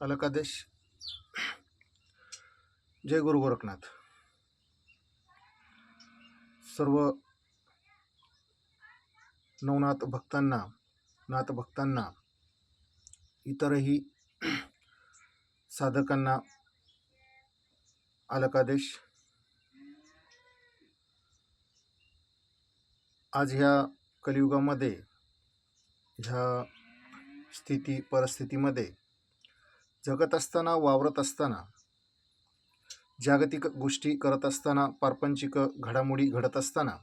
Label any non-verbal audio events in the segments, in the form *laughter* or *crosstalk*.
अलकादेश. जय गुरु गोरखनाथ. सर्व नवनाथ भक्तांना नाथ भक्तांना इतरही साधकांना अलकादेश. आज ह्या कलियुगामध्ये ह्या स्थिती परिस्थितीमध्ये जगत असताना वावरत असताना जागतिक गोष्टी करत असताना पारपंचिक घडामोडी घडत असताना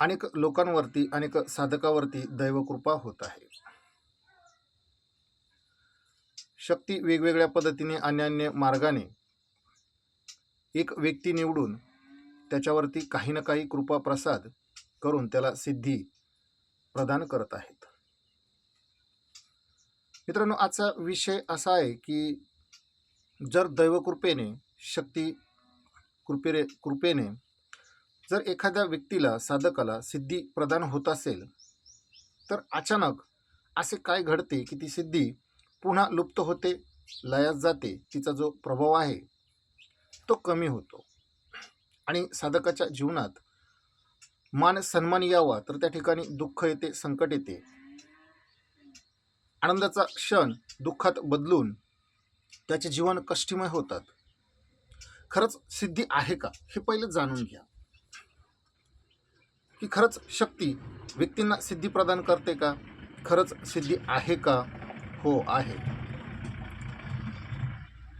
अनेक लोकांवरती अनेक साधकावरती दैवकृपा होत आहे. शक्ती वेगवेगळ्या पद्धतीने अन्यान्य मार्गाने एक व्यक्ती निवडून त्याच्यावरती काही ना काही कृपा प्रसाद करून त्याला सिद्धी प्रदान करत आहेत. मित्रांनो आजचा विषय असा आहे की जर दैवकृपेने शक्ती कृपेने कृपेने जर एखाद्या व्यक्तीला साधकाला सिद्धी प्रदान होत असेल तर अचानक असे काय घडते की ती सिद्धी पुन्हा लुप्त होते लयास जाते तिचा जो प्रभाव आहे तो कमी होतो. आणि साधकाच्या जीवनात मान सन्मान यावा तर त्या ठिकाणी दुःख येते संकट येते. आनंदाचा क्षण दुःखात बदलून त्याचे जीवन कष्टीमय होतात. खरंच सिद्धी आहे का हे पहिले जाणून घ्या. की खरंच शक्ती व्यक्तींना सिद्धी प्रदान करते का? खरंच सिद्धी आहे का? हो आहे.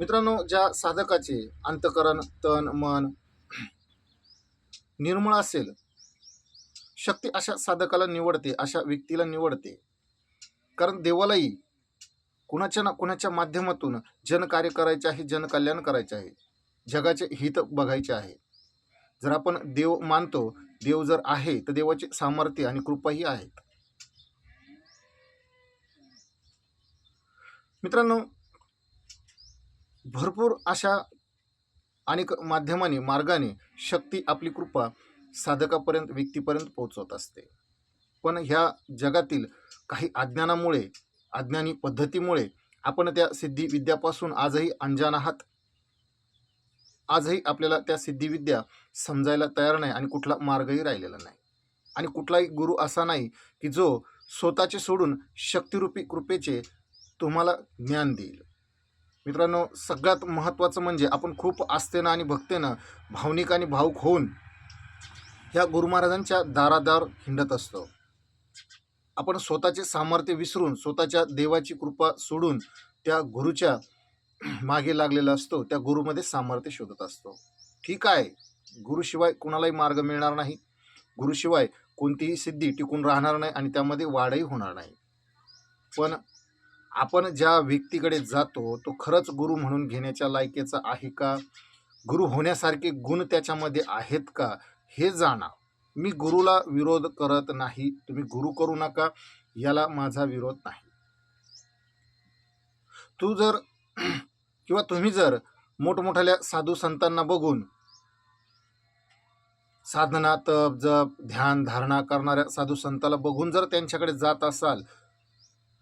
मित्रांनो ज्या साधकाचे अंतकरण तन मन निर्मळ असेल शक्ती अशा साधकाला निवडते अशा व्यक्तीला निवडते. कारण देवालाही कुणाच्या ना कुणाच्या माध्यमातून जनकार्य करायचे आहे जनकल्याण करायचे आहे. जगाचे हित बघायचे आहे. जर आपण देव मानतो देव जर आहे तर देवाचे सामर्थ्य आणि कृपाही आहेत मित्रांनो भरपूर अशा अनेक माध्यमाने मार्गाने शक्ती आपली कृपा साधकापर्यंत व्यक्तीपर्यंत पोहोचवत असते. पण ह्या जगातील काही अज्ञानामुळे अज्ञानी पद्धतीमुळे आपण त्या सिद्धिविद्यापासून आजही अंजान आहात? आजही आपल्याला त्या सिद्धिविद्या समजायला तयार नाही आणि कुठला मार्गही राहिलेला नाही. आणि कुठलाही गुरु असा नाही की जो स्वतःचे सोडून शक्तिरूपी कृपेचे तुम्हाला ज्ञान देईल. मित्रांनो सगळ्यात महत्त्वाचं म्हणजे आपण खूप आस्थेनं आणि भक्तेनं भावनिक आणि भावूक होऊन ह्या गुरु महाराजांच्या दारादार हिंडत असतो. आपण स्वतःचे सामर्थ्य विसरून स्वतःच्या देवाची कृपा सोडून त्या गुरुच्या मागे लागलेला असतो त्या गुरुमध्ये सामर्थ्य शोधत असतो. ठीक आहे गुरुशिवाय कुणालाही मार्ग मिळणार नाही. गुरुशिवाय कोणतीही सिद्धी टिकून राहणार नाही आणि त्यामध्ये वाढही होणार नाही. पण आपण ज्या व्यक्तीकडे जातो तो खरंच गुरु म्हणून घेण्याच्या लायकीचा आहे का? गुरु होण्यासारखे गुण त्याच्यामध्ये आहेत का? हे जाणा. मी गुरुला विरोध करत नाही. तुम्ही गुरु करू नका याला माझा विरोध नाही. तू जर *clears throat* किंवा तुम्ही जर मोठमोठ्या साधू संतांना बघून साधना तप जप ध्यान धारणा करणाऱ्या साधू संताला बघून जर त्यांच्याकडे जात असाल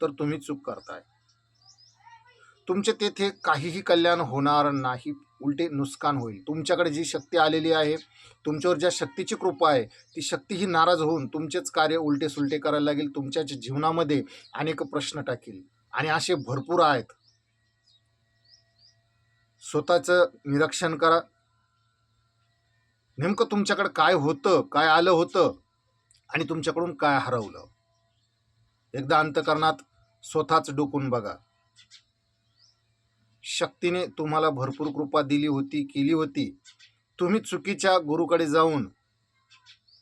तर तुम्ही चूक करताय. तुमचे तेथे काहीही कल्याण होणार नाही. उलटे नुकसान होईल. तुमच्याकडे जी शक्ती आलेली आहे तुमच्यावर ज्या शक्तीची कृपा आहे ती शक्ती ही नाराज होऊन तुमचेच कार्य उलटे सुलटे करायला लागेल तुमच्या जीवनामध्ये अनेक प्रश्न टाकील. आणि असे भरपूर आहेत. स्वतःचं निरीक्षण करा. नेमकं तुमच्याकडे काय होतं काय आलं होतं आणि तुमच्याकडून काय हरवलं? एकदा अंतकरणात स्वतःच डोकून बघा. शक्तीने तुम्हाला भरपूर कृपा दिली होती केली होती. तुम्ही चुकीच्या गुरुकडे जाऊन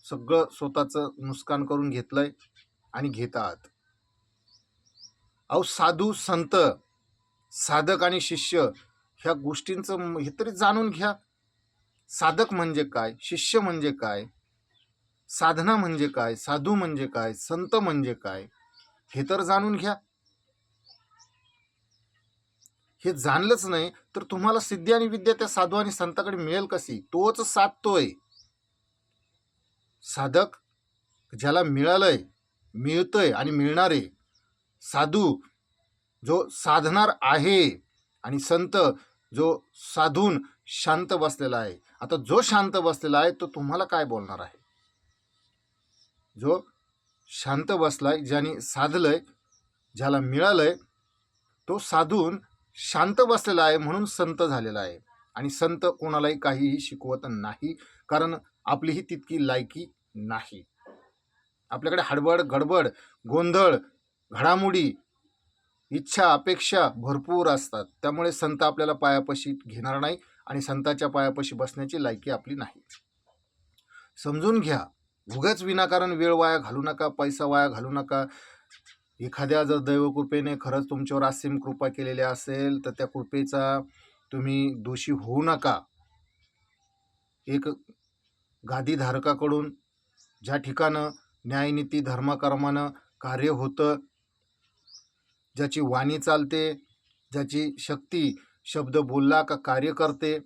सगळं स्वतःचं नुकसान करून घेतलंय आणि घेत आहात. अहो साधू संत साधक आणि शिष्य ह्या गोष्टींचं हे तरी जाणून घ्या. साधक म्हणजे काय? शिष्य म्हणजे काय? साधना म्हणजे काय? साधू म्हणजे काय? संत म्हणजे काय? हे तर जाणून घ्या. हे जाणलंच नाही तर तुम्हाला सिद्धी आणि विद्या त्या साधू आणि संताकडे मिळेल कशी? तोच साधतोय साधक ज्याला मिळालंय मिळतंय आणि मिळणार. आहे साधू जो साधणार आहे आणि संत जो साधून शांत बसलेला आहे. आता जो शांत बसलेला आहे तो तुम्हाला काय बोलणार आहे? जो शांत बसलाय ज्याने साधलंय ज्याला मिळालंय तो साधून शांत बसलेला आहे म्हणून संत झालेला आहे. आणि संत कोणालाही काहीही शिकवत नाही कारण आपलीही तितकी लायकी नाही. आपल्याकडे हडबड गडबड गोंधळ घडामोडी इच्छा अपेक्षा भरपूर असतात. त्यामुळे संत आपल्याला पायापाशी घेणार नाही आणि संताच्या पायापाशी बसण्याची लायकी आपली नाही. समजून घ्या. उगाच विनाकारण वेळ वाया घालू नका पैसा वाया घालू नका. एखाद्या जर दैवकृपेने खरंच तुमच्यावर असीम कृपा केलेली असेल तर त्या कृपेचा तुम्ही दोषी होऊ नका. एक गादीधारकाकडून ज्या ठिकाणं न्यायनीती धर्मकर्मानं कार्य होतं ज्याची वाणी चालते ज्याची शक्ती शब्द बोलला का कार्य करते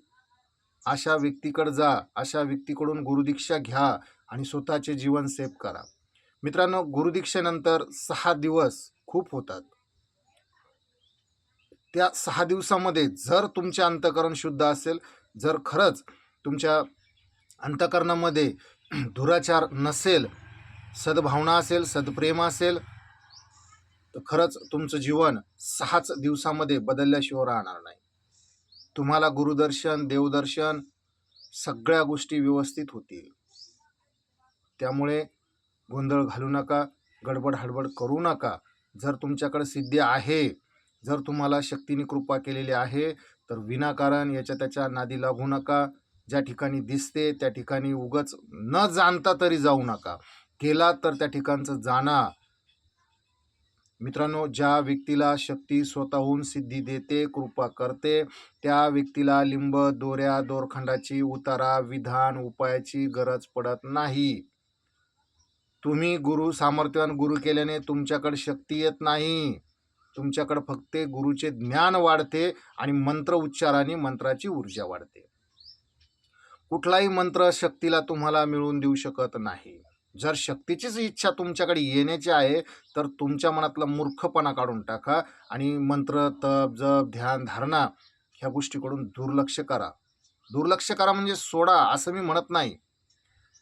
अशा व्यक्तीकडे जा अशा व्यक्तीकडून गुरुदीक्षा घ्या आणि स्वतःचे जीवन सेफ करा. मित्रांनो गुरुदीक्षेनंतर सहा दिवस खूप होतात. त्या सहा दिवसामध्ये जर तुमचे अंतकरण शुद्ध असेल जर खरंच तुमच्या अंतकरणामध्ये दुराचार नसेल सद्भावना असेल सद्प्रेम असेल तर खरंच तुमचं जीवन सहाच दिवसामध्ये बदलल्याशिवाय राहणार नाही. तुम्हाला गुरुदर्शन देवदर्शन सगळ्या गोष्टी व्यवस्थित होतील. त्यामुळे गोंधळ घालू नका गडबड हडबड करू नका. जर तुमच्याकडे सिद्धी आहे जर तुम्हाला शक्तीने कृपा केलेली आहे तर विनाकारण याच्या त्याच्या नादी लागू नका. ज्या ठिकाणी दिसते त्या ठिकाणी उगच न जाणता तरी जाऊ नका. केला तर त्या ठिकाणचं जाणा. मित्रांनो ज्या व्यक्तीला शक्ती स्वतःहून सिद्धी देते कृपा करते त्या व्यक्तीला लिंब दोऱ्या दोरखंडाची उतारा विधान उपायाची गरज पडत नाही. तुम्ही गुरु सामर्थ्यवान गुरु केल्याने तुमच्याकडे शक्ती येत नाही. तुमच्याकडे फक्त गुरुचे ज्ञान वाढते आणि मंत्र उच्चाराने मंत्राची ऊर्जा वाढते. कुठलाही मंत्र शक्तीला तुम्हाला मिळवून देऊ शकत नाही. जर शक्तीचीच इच्छा तुमच्याकडे येण्याची आहे तर तुमच्या मनातला मूर्खपणा काढून टाका आणि मंत्र तप जप ध्यान धारणा ह्या गोष्टीकडून दुर्लक्ष करा. दुर्लक्ष करा म्हणजे सोडा असं मी म्हणत नाही.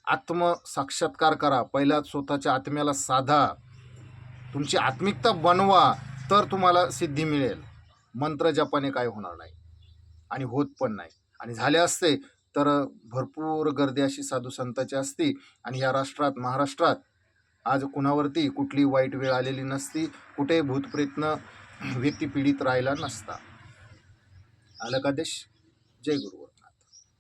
आत्म साक्षात्कार करा. पहिला स्वतःच्या आत्म्याला साधा. तुमची आत्मिकता बनवा तर तुम्हाला सिद्धी मिळेल. मंत्र जपाने काय होणार नाही. आणि होत पण नाही. आणि झाले असते तर भरपूर गर्दी अशी साधू संतांची असती. आणि या राष्ट्रात महाराष्ट्रात आज कुणावरती कुठली वाईट वेळ आलेली नसती. कुठे भूतप्रयत्न व्यक्ती *clears throat* पीडित राहिला नसता. आलं का देश? जय गुरुवर.